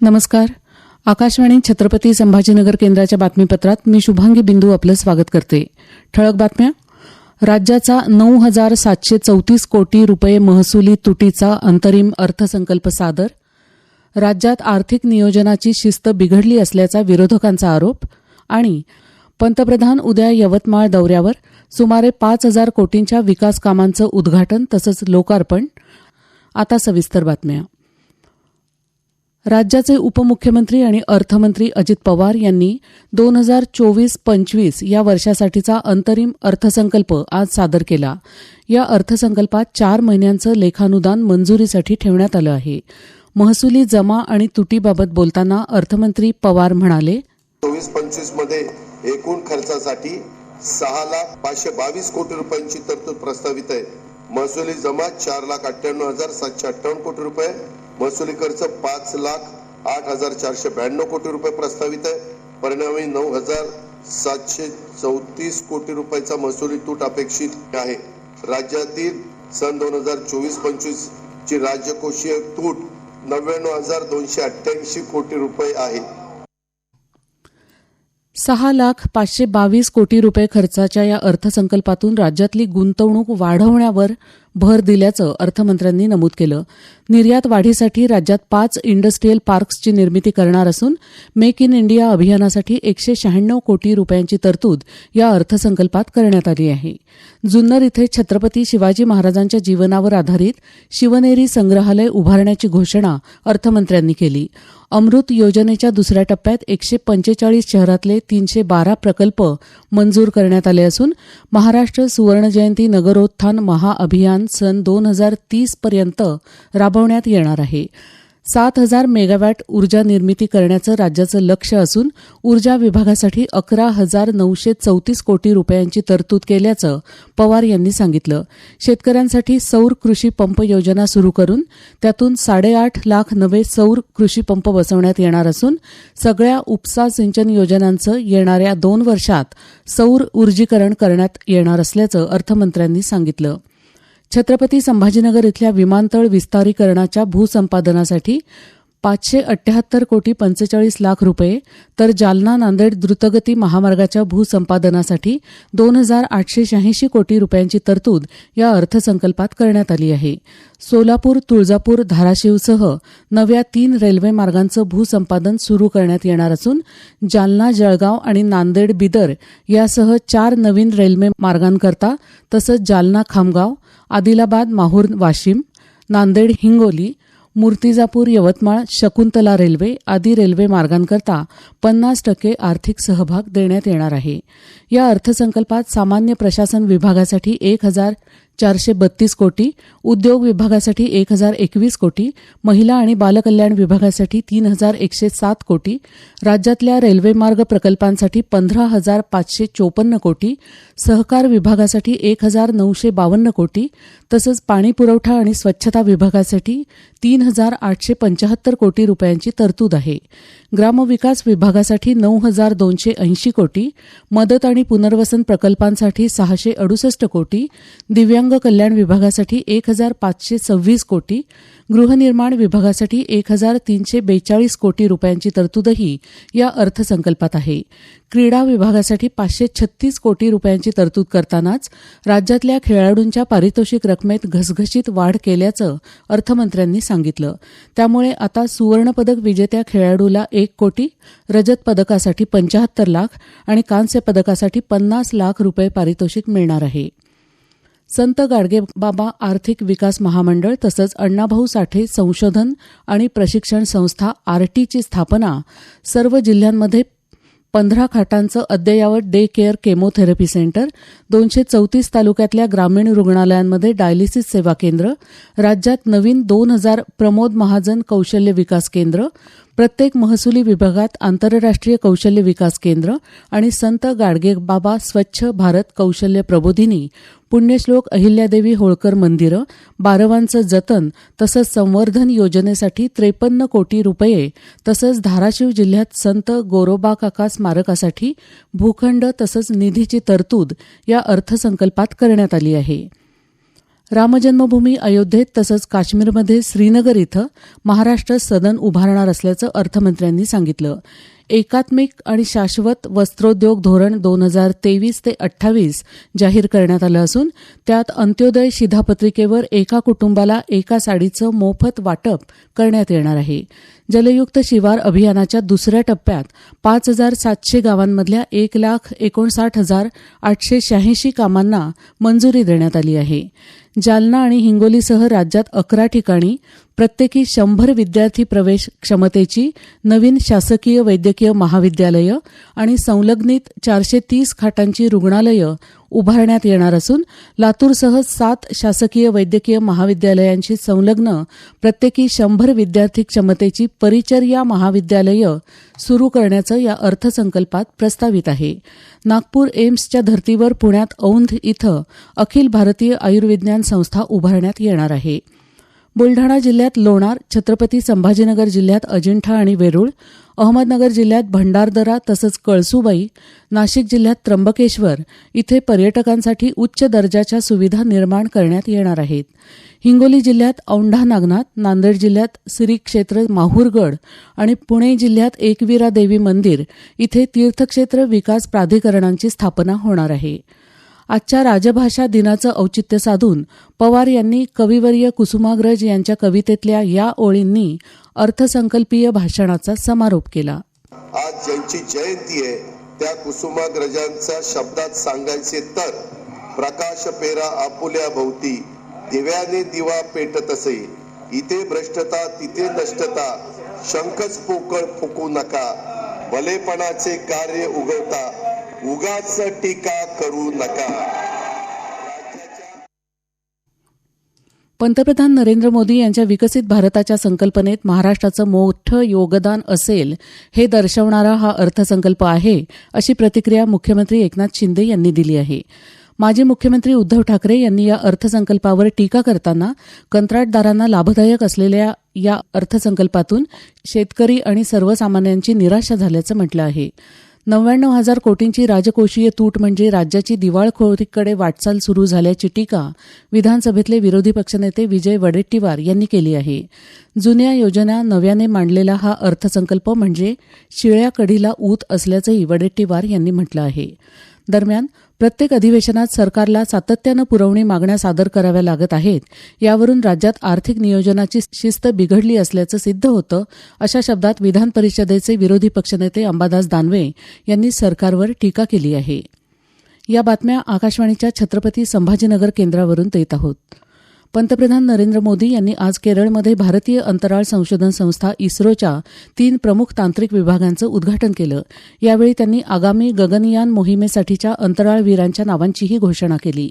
नमस्कार. आकाशवाणी छत्रपती संभाजीनगर केंद्राच्या बातमीपत्रात मी शुभांगी बिंदू आपलं स्वागत करते. ठळक बातम्या. राज्याचा नऊ हजार सातशे चौतीस कोटी रुपये महसुली तुटीचा अंतरिम अर्थसंकल्प सादर. राज्यात आर्थिक नियोजनाची शिस्त बिघडली असल्याचा विरोधकांचा आरोप आणि पंतप्रधान उद्या यवतमाळ दौऱ्यावर सुमारे पाच हजार कोटींच्या विकास कामांचं उद्घाटन तसंच लोकार्पण. आता सविस्तर बातम्या. राज्याचे उपमुख्यमंत्री आणि अर्थमंत्री अजित पवार यांनी दोन हजार चोवीस पंचवीस या वर्षासाठीचा अंतरिम अर्थसंकल्प आज सादर केला. या अर्थसंकल्पात चार महिन्यांचं लेखानुदान मंजुरीसाठी ठेवण्यात आलं आहे. महसुली जमा आणि तुटीबाबत बोलताना अर्थमंत्री पवार म्हणाले चोवीस पंचवीसमध्ये एकूण खर्चासाठी सहा लाख पाचशे बावीस कोटी रुपयांची तरतूद प्रस्तावित आहे. महसुली जमा चार लाख अठ्ठ्याण्णव हजार सातशे अठ्ठावन्न कोटी रुपये. महसुली खर्च पाच लाख आठ हजार चारशे ब्याण्णव कोटी रुपये प्रस्तावित आहे. परिणामी नऊ हजार सातशे चौतीस कोटी रुपयाचा महसुली तूट अपेक्षित आहे. राज्यातील सन दोन हजार चोवीस पंचवीस ची राज्यकोषीय तूट नव्याण्णव हजार दोनशे अठ्ठ्याऐंशी कोटी रुपये आहे. सहा लाख पाचशे बावीस कोटी रुपये खर्चाच्या या अर्थसंकल्पातून राज्यातली गुंतवणूक वाढवण्यावर भर दिल्याचं अर्थमंत्र्यांनी नमूद केलं. निर्यात वाढीसाठी राज्यात पाच इंडस्ट्रीयल पार्क्सची निर्मिती करणार असून मेक इन इंडिया अभियानासाठी एकशे शहाण्णव कोटी रुपयांची तरतूद या अर्थसंकल्पात करण्यात आली आहे. जुन्नर इथे छत्रपती शिवाजी महाराजांच्या जीवनावर आधारित शिवनेरी संग्रहालय उभारण्याची घोषणा अर्थमंत्र्यांनी केली. अमृत योजनेच्या दुसऱ्या टप्प्यात एकशे पंचेचाळीस शहरातले तीनशे बारा प्रकल्प मंजूर करण्यात आले असून महाराष्ट्र सुवर्णजयंती नगरोत्थान महाअभियान सन दोन हजार तीस पर्यंत राबवण्यात येणार आहे. सात हजार मेगावॅट ऊर्जा निर्मिती करण्याचं राज्याचं लक्ष्य असून ऊर्जा विभागासाठी अकरा हजार नऊशे चौतीस कोटी रुपयांची तरतूद केल्याचं पवार यांनी सांगितलं. शेतकऱ्यांसाठी सौर कृषी पंप योजना सुरू करून त्यातून साडेआठ लाख नवे सौर कृषी पंप बसवण्यात येणार असून सगळ्या उपसा सिंचन योजनांचं येणाऱ्या दोन वर्षात सौर ऊर्जीकरण करण्यात येणार असल्याचं अर्थमंत्र्यांनी सांगितलं. छत्रपती संभाजीनगर इथल्या विमानतळ विस्तारीकरणाच्या भूसंपादनासाठी पाचशे अठ्याहत्तर कोटी पंचेचाळीस लाख रुपये तर जालना नांदेड द्रुतगती महामार्गाच्या भूसंपादनासाठी दोन हजार आठशे शहाऐंशी कोटी रुपयांची तरतूद या अर्थसंकल्पात करण्यात आली आहे. सोलापूर तुळजापूर धाराशिवसह नव्या तीन रेल्वे मार्गांचं भूसंपादन सुरू करण्यात येणार असून जालना जळगाव आणि नांदेड बिदर यासह चार नवीन रेल्वे मार्गांकरता तसंच जालना खामगाव आदिलाबाद माहूर वाशिम नांदेड हिंगोली मूर्तिजापूर यवतमाळ शकुंतला रेल्वे आदी रेल्वे मार्गांकरता पन्नास टक्के आर्थिक सहभाग देण्यात येणार आहे. या अर्थसंकल्पात सामान्य प्रशासन विभागासाठी एक हजार चारशे बत्तीस कोटी उद्योग विभागासाठी एक हजार एकवीस कोटी महिला आणि बालकल्याण विभागासाठी तीन हजार एकशे सात कोटी राज्यातल्या रेल्वेमार्ग प्रकल्पांसाठी पंधरा हजार पाचशे चोपन्न कोटी सहकार विभागासाठी एक हजार नऊशे बावन्न कोटी तसंच पाणी पुरवठा आणि स्वच्छता विभागासाठी तीन हजार आठशे पंचाहत्तर कोटी रुपयांची तरतूद आहे. ग्रामविकास विभागासाठी नऊ हजार दोनशे ऐंशी कोटी मदत आणि पुनर्वसन प्रकल्पांसाठी सहाशे अडुसष्ट कोटी दिव्यांग कल्याण विभागासाठी एक हजार पाचशे सव्वीस कोटी गृहनिर्माण विभागासाठी एक हजार तीनशे बेचाळीस कोटी रुपयांची तरतूदही या अर्थसंकल्पात आहे. क्रीडा विभागासाठी पाचशे छत्तीस कोटी रुपयांची तरतूद करतानाच राज्यातल्या खेळाडूंच्या पारितोषिक रकमेत घसघशीत वाढ केल्याचं अर्थमंत्र्यांनी सांगितलं. त्यामुळे आता सुवर्णपदक विजेत्या खेळाडूला एक कोटी रजत पदकासाठी पंचाहत्तर लाख आणि कांस्य पदकासाठी पन्नास लाख रुपये पारितोषिक मिळणार आहे. संत गाडगेबाबा आर्थिक विकास महामंडळ तसंच अण्णाभाऊ साठे संशोधन आणि प्रशिक्षण संस्था आरटीची स्थापना सर्व जिल्ह्यांमध्ये पंधरा खाटांचं अद्ययावत डे केअर केमोथेरपी सेंटर दोनशे चौतीस तालुक्यातल्या ग्रामीण रुग्णालयांमध्ये डायलिसिस सेवा केंद्र राज्यात नवीन दोन हजार प्रमोद महाजन कौशल्य विकास केंद्र प्रत्येक महसुली विभागात आंतरराष्ट्रीय कौशल्य विकास केंद्र आणि संत गाडगेबाबा स्वच्छ भारत कौशल्य प्रबोधिनी पुण्यश्लोक अहिल्यादेवी होळकर मंदिरं बारवांचं जतन तसंच संवर्धन योजनेसाठी त्रेपन्न कोटी रुपये तसंच धाराशिव जिल्ह्यात संत गोरोबा काका स्मारकासाठी भूखंड तसंच निधीची तरतूद या अर्थसंकल्पात करण्यात आली आहे. रामजन्मभूमी अयोध्येत तसंच काश्मीरमध्ये श्रीनगर इथं महाराष्ट्र सदन उभारणार असल्याचं अर्थमंत्र्यांनी सांगितलं. एकात्मिक आणि शाश्वत वस्त्रोद्योग धोरण दोन हजार तेवीस ते अठ्ठावीस जाहीर करण्यात आलं असून त्यात अंत्योदय शिधापत्रिकेवर एका कुटुंबाला एका साडीचं मोफत वाटप करण्यात येणार आहे. जलयुक्त शिवार अभियानाच्या दुसऱ्या टप्प्यात पाच हजार सातशे गावांमधल्या एक लाख एकोणसाठ हजार आठशे शहाऐंशी कामांना मंजुरी देण्यात आली आहे. जालना आणि हिंगोलीसह राज्यात अकरा ठिकाणी प्रत्येकी शंभर विद्यार्थी प्रवेश क्षमतेची नवीन शासकीय वैद्यकीय महाविद्यालयं आणि संलग्नित चारशे तीस खाटांची रुग्णालयं उभारण्यात येणार असून लातूरसह सात शासकीय वैद्यकीय महाविद्यालयांशी संलग्न प्रत्येकी शंभर विद्यार्थी क्षमतेची परिचर्या महाविद्यालयं सुरू करण्याचं या अर्थसंकल्पात प्रस्तावित आहे. नागपूर एम्सच्या धर्तीवर पुण्यात औंध इथं अखिल भारतीय आयुर्विज्ञान संस्था उभारण्यात येणार आहे. बुलढाणा जिल्ह्यात लोणार छत्रपती संभाजीनगर जिल्ह्यात अजिंठा आणि वेरूळ अहमदनगर जिल्ह्यात भंडारदरा तसंच कळसुबाई नाशिक जिल्ह्यात त्र्यंबकेश्वर इथे पर्यटकांसाठी उच्च दर्जाच्या सुविधा निर्माण करण्यात येणार आहेत. हिंगोली जिल्ह्यात औंढा नागनाथ नांदेड जिल्ह्यात श्री क्षेत्र माहूरगड आणि पुणे जिल्ह्यात एकवीरा देवी मंदिर इथे तीर्थक्षेत्र विकास प्राधिकरणांची स्थापना होणार आहे. आजच्या राजभाषा दिनाचं औचित्य साधून पवार यांनी कविवर्य कुसुमाग्रज यांच्या कवितेतल्या या ओळींनी अर्थसंकल्पीय भाषणाचा समारोप केला. आज ज्यांची जयंती आहे त्या कुसुमाग्रजांच्या शब्दात सांगायचे तर प्रकाश पेरा आपुल्या भोवती दिव्याने दिवा पेटत असे. इथे भ्रष्टता तिथे नष्टता शंखच पोकळ फुकू नका. भलेपणाचे कार्य उगवता उगाच टीका करू नका. पंतप्रधान नरेंद्र मोदी यांच्या विकसित भारताच्या संकल्पनेत महाराष्ट्राचं मोठं योगदान असेल हे दर्शवणारा हा अर्थसंकल्प आहे अशी प्रतिक्रिया मुख्यमंत्री एकनाथ शिंदे यांनी दिली आहे. माजी मुख्यमंत्री उद्धव ठाकरे यांनी या अर्थसंकल्पावर टीका करताना कंत्राटदारांना लाभदायक असलेल्या या अर्थसंकल्पातून शेतकरी आणि सर्वसामान्यांची निराशा झाल्याचं म्हटलं आहे. नव्याण्णव हजार कोटींची राजकोषीय तूट म्हणजे राज्याची दिवाळखोरीकडे वाटचाल सुरू झाल्याची टीका विधानसभेतले विरोधी पक्षनेते विजय वडेट्टीवार यांनी केली आहे. जुन्या योजना नव्याने मांडलेला हा अर्थसंकल्प म्हणजे शिळ्या कढीला ऊत असल्याचंही वडेट्टीवार यांनी म्हटलं आहे. दरम्यान प्रत्येक अधिवेशनात सरकारला सातत्यानं पुरवणी मागण्या सादर कराव्या लागत आहेत. यावरून राज्यात आर्थिक नियोजनाची शिस्त बिघडली असल्याचं सिद्ध होतं अशा शब्दात विधान परिषदेचे विरोधी पक्षनेते अंबादास दानवे यांनी सरकारवर टीका केली आहे. या बातम्या आकाशवाणीच्या छत्रपती संभाजीनगर केंद्रावरून देत आहोत. पंतप्रधान नरेंद्र मोदी यांनी आज केरळमध्ये भारतीय अंतराळ संशोधन संस्था इस्रोच्या तीन प्रमुख तांत्रिक विभागांचं उद्घाटन केलं. यावेळी त्यांनी आगामी गगनयान मोहिमेसाठीच्या अंतराळवीरांच्या नावांचीही घोषणा केली.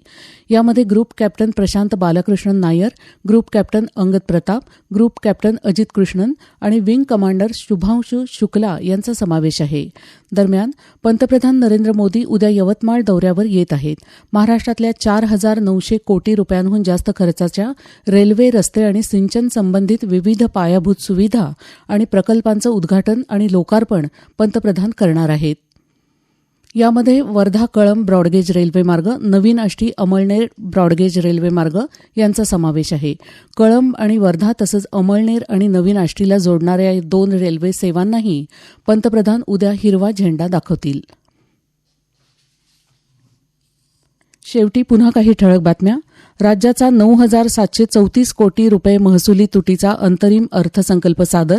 यामध्ये group captain Prashant Balakrishnan Nair group captain Angad Pratap group captain Ajit Krishnan आणि विंग कमांडर शुभांशु शुक्ला यांचा समावेश आहे. दरम्यान पंतप्रधान नरेंद्र मोदी उद्या यवतमाळ दौऱ्यावर येत आहेत. महाराष्ट्रातल्या चार हजार नऊशे कोटी रुपयांहून जास्त खर्चाच्या रेल्वे रस्ते आणि सिंचन संबंधित विविध पायाभूत सुविधा आणि प्रकल्पांचं उद्घाटन आणि लोकार्पण पंतप्रधान करणार आहेत. यामध्ये वर्धा कळंब ब्रॉडगेज रेल्वे मार्ग नवीन Ashti Amalner broad gauge railway मार्ग यांचा समावेश आहे. कळंब आणि वर्धा तसंच अमळनेर आणि नवीन आष्टीला जोडणाऱ्या दोन रेल्वे सेवांनाही पंतप्रधान उद्या हिरवा झेंडा दाखवतील. शेवटी पुन्हा काही ठळक बातम्या. राज्याचा नऊ हजार सातशे चौतीस कोटी रुपये महसुली तुटीचा अंतरिम अर्थसंकल्प सादर.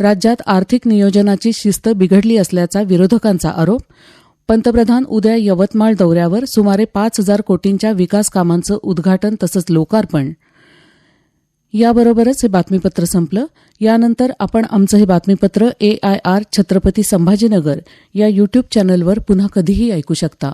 राज्यात आर्थिक नियोजनाची शिस्त बिघडली असल्याचा विरोधकांचा आरोप. पंतप्रधान उद्या यवतमाळ दौऱ्यावर सुमारे पाच हजार कोटींच्या विकास कामांचं उद्घाटन तसंच लोकार्पण. याबरोबरच हे बातमीपत्र संपलं. यानंतर आपण आमचं हे बातमीपत्र A I R Chhatrapati Sambhajinagar या यूट्यूब चॅनलवर पुन्हा कधीही ऐकू शकता.